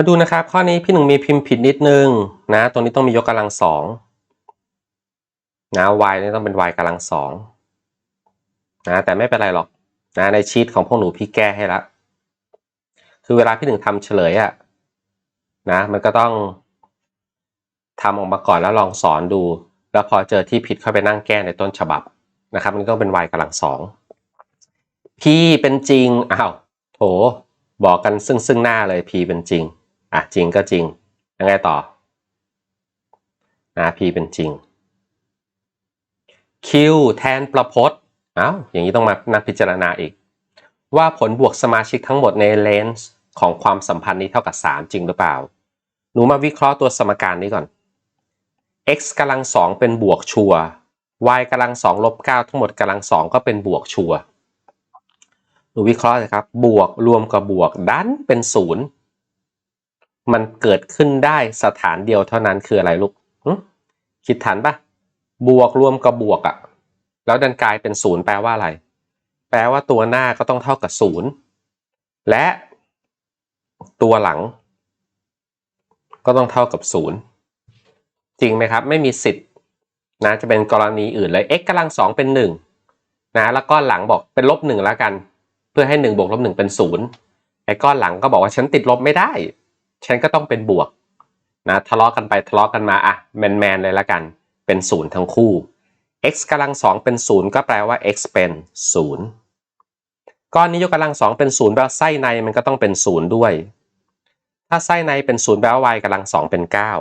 มาดูนะครับ ข้อนี้พี่หนึ่งมีพิมพ์ผิดนิดนึงนะตรงนี้ต้องมียกกำลังสองนะ y นี่ต้องเป็น y กำลังสองนะแต่ไม่เป็นไรหรอกนะในชีตของพวกหนูพี่แก้ให้ละคือเวลาพี่หนึ่งทำเฉลยอะนะมันก็ต้องทำออกมาก่อนแล้วลองสอนดู แล้วพอเจอที่ผิดเข้าไปนั่งแก้ในต้นฉบับนะครับมันต้องเป็น y กำลังสอง p เป็นจริงอ้าวโถบอกกันซึ่งซึ่งหน้าเลย p เป็นจริง อะจริงก็จริงยังไงต่อนะ p เป็นจริง q แทนประพจน์อ้าวอย่างนี้ต้องมานักพิจารณาอีก ว่าผลบวกสมาชิกทั้งหมดในเลนส์ของความสัมพันธ์นี้เท่ากับ 3 จริงหรือเปล่า หนูมาวิเคราะห์ตัวสมการนี้ก่อน x กำลังสองเป็นบวกชัว y กำลังสองลบเก้าทั้งหมดกำลังสองก็เป็นบวกชัวหนูวิเคราะห์นะครับ บวกรวมกับบวกดันเป็นศูนย์ มันเกิดขึ้นได้สถานเดียวเท่านั้นคืออะไรลูกคิดทันปะบวกรวมกับบวกอะแล้วดันกลายเป็นศูนย์แปลว่าอะไร แปลว่าตัวหน้าก็ต้องเท่ากับศูนย์และตัวหลัง ก็ต้องเท่ากับศูนย์จริงไหมครับ ไม่มีสิทธิ์นะจะเป็นกรณีอื่นเลย x กำลังสองเป็นหนึ่งนะแล้วก็หลังบอกเป็นลบหนึ่งแล้วกัน เพื่อให้หนึ่งบวกลบหนึ่งเป็นศูนย์ไอ้ก้อนหลังก็บอกว่าฉันติดลบไม่ได้ ฉันก็ต้องเป็นบวกนะทะเลาะกันไปทะเลาะกันมาอะแมนแมนเลยละกัน เป็นศูนย์ทั้งคู่ x กำลังสองเป็นศูนย์ก็แปลว่า x เป็นศูนย์ก้อนนี้ยกกำลังสองเป็นศูนย์แปลว่าไส้ในมันก็ต้องเป็นศูนย์ด้วย ถ้าไส้ในเป็นศูนย์แปลว่า y กำลังสองเป็นเก้า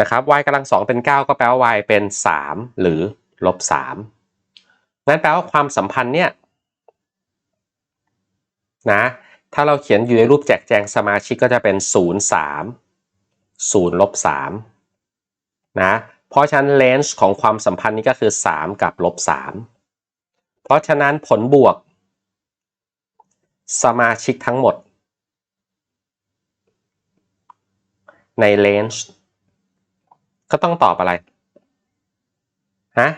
นะครับ y กำลังสองเป็นเก้าก็แปลว่า y เป็นสามหรือลบสามนั่นแปลว่าความสัมพันธ์เนี่ยนะ ถ้าเราเขียนอยู่ในรูปแจกแจงสมาชิกก็จะเป็น 0 3 0ลบ3นะเพราะฉะนั้นเลนส์ของความสัมพันธ์นี้ก็คือ 3 กับลบ3เพราะฉะนั้นผลบวก สมาชิกทั้งหมด ในเลนส์ก็ต้องตอบอะไรฮะ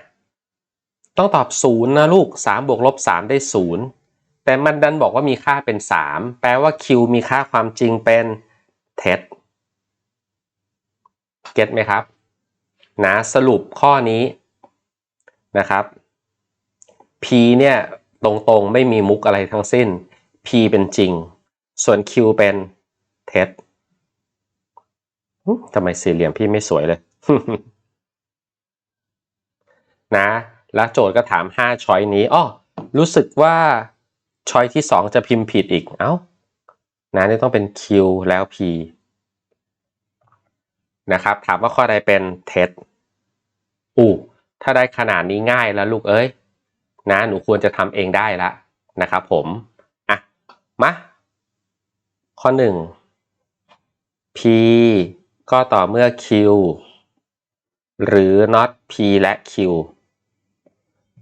ต้องตอบ 0 นะลูก 3 บวกลบ 3 ได้ 0 แต่มันดันบอกว่ามีค่าเป็น 3 แปลว่า q มีค่าความจริงเป็นเท็จเก็ตไหมครับนะสรุปข้อนี้นะครับ p เนี่ยตรงๆไม่มีมุกอะไรทั้งสิ้น p เป็นจริง ส่วน q เป็นเท็จทำไมสี่เหลี่ยมพี่ไม่สวยเลย นะ แล้วโจทย์ก็ถาม 5 ช้อยนี้อ้อรู้สึกว่า ช้อยที่2จะพิมพ์ผิดอีก เอา้านะนี่ต้องเป็น Q แล้ว P นะครับ ถามว่าข้อใดเป็นเท็จอู้ถ้าได้ขนาดนี้ง่ายแล้วลูกเอ้ย นะ หนูควรจะทำเองได้ละนะครับผม อะ มา ข้อ1 P ก็ต่อเมื่อ Q หรือ not P และ Q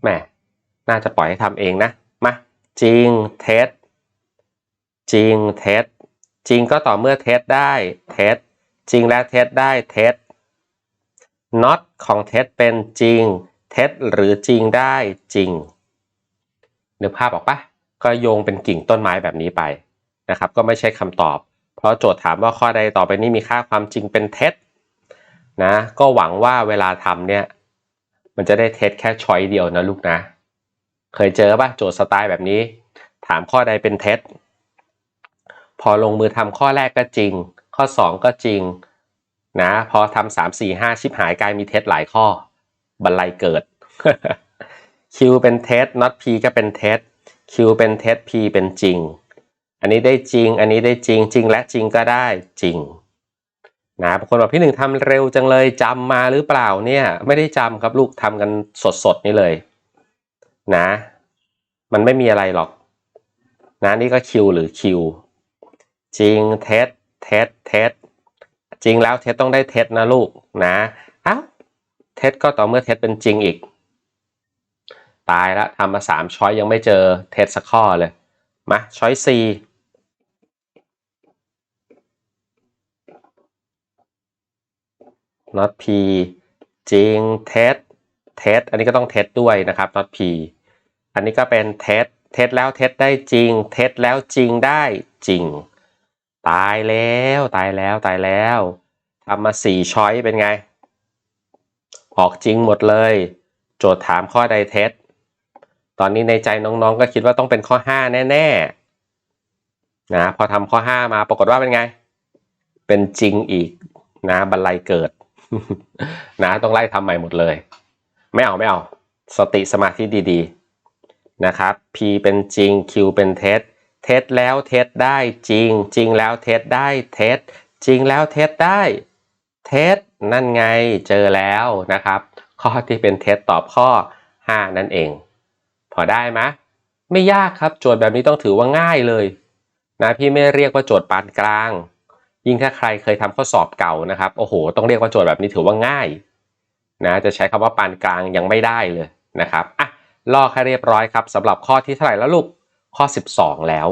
แหมน่าจะปล่อยให้ทำเองนะ มา จริงเท็จจริงเท็จจริงก็ต่อเมื่อเท็จได้เท็จจริงและเท็จได้เท็จ not ของเท็จเป็นจริง เท็จหรือจริงได้จริงนึกภาพออกปะก็โยงเป็นกิ่งต้นไม้แบบนี้ไปนะครับ ก็ไม่ใช่คำตอบ เพราะโจทย์ถามว่าข้อใดต่อไปนี้มีค่าความจริงเป็นเท็จนะก็หวังว่าเวลาทำเนี่ย มันจะได้เท็จแค่ช้อยเดียวนะลูกนะ เคยเจอปะโจทย์สไตล์แบบนี้ ถามข้อใดเป็นเท็จ พอลงมือทำข้อแรกก็จริง ข้อ 2 ก็จริงนะพอทำสามสี่ห้าชิบหายกลายมีเท็จหลายข้อ บันไลเกิด Q เป็นเท็จ not P ก็เป็นเท็จ Q เป็นเท็จ P เป็นจริง อันนี้ได้จริง อันนี้ได้จริง จริงและจริงก็ได้จริงนะบางคนบอกพี่หนึ่งทำเร็วจังเลยจำมาหรือเปล่าเนี่ย ไม่ได้จำครับลูกทำกันสดๆนี่เลย นะ มันไม่มีอะไรหรอก นะนี่ก็คิวหรือคิวจริงเท็จเท็จเท็จจริงแล้วเท็จต้องได้เท็จนะลูกนะอ้าวเท็จก็ต่อเมื่อเท็จเป็นจริงอีก ตายแล้วทำมาสามช้อยยังไม่เจอเท็จสักข้อเลยมาช้อยซีน็อตพีจริงเท็จเท็จอันนี้ก็ต้องเท็จด้วยนะครับน็อตพี อันนี้ก็เป็นเท็จเท็จแล้วเท็จได้จริง เท็จแล้วจริงได้จริง ตายแล้วตายแล้วตายแล้วทำมาสี่ช้อยเป็นไง ออกจริงหมดเลย โจทย์ถามข้อใดเท็จ ตอนนี้ในใจน้องๆก็คิดว่าต้องเป็นข้อ 5 แน่ๆนะพอทำข้อ 5 มาปรากฏว่าเป็นไง เป็นจริงอีกนะบันไลเกิดนะต้องไล่ทำใหม่หมดเลย ไม่เอาไม่เอา สติสมาธิดีๆ นะครับ P เป็นจริง Q เป็นเท็จ เท็จแล้วเท็จได้จริง จริงแล้วเท็จได้เท็จ จริงแล้วเท็จได้เท็จนั่นไงเจอแล้วนะครับ ข้อที่เป็นเท็จตอบข้อ 5 นั่นเอง พอได้ไหมไม่ยากครับโจทย์แบบนี้ต้องถือว่าง่ายเลยนะพี่ไม่เรียกว่าโจทย์ปานกลาง ยิ่งถ้าใครเคยทำข้อสอบเก่านะครับโอ้โห ต้องเรียกว่าโจทย์แบบนี้ถือว่าง่ายนะจะใช้คำว่าปานกลางยังไม่ได้เลยนะครับอะ ลอกให้เรียบร้อยครับสำหรับข้อที่เท่าไหร่แล้วลูกข้อ 12 แล้ว